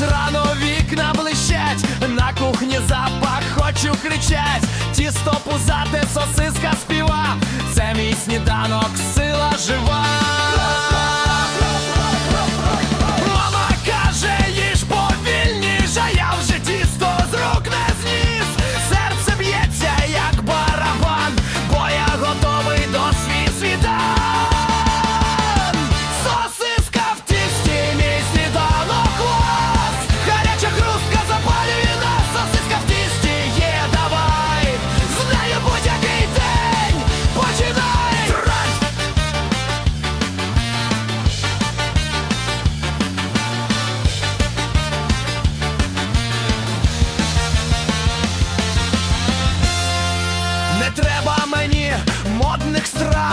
Мов рано вікна блищать, на кухні запах хочу кричать, тісто пузате, сосиска співа, це мій сніданок, сила жива.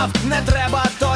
знав, не треба то.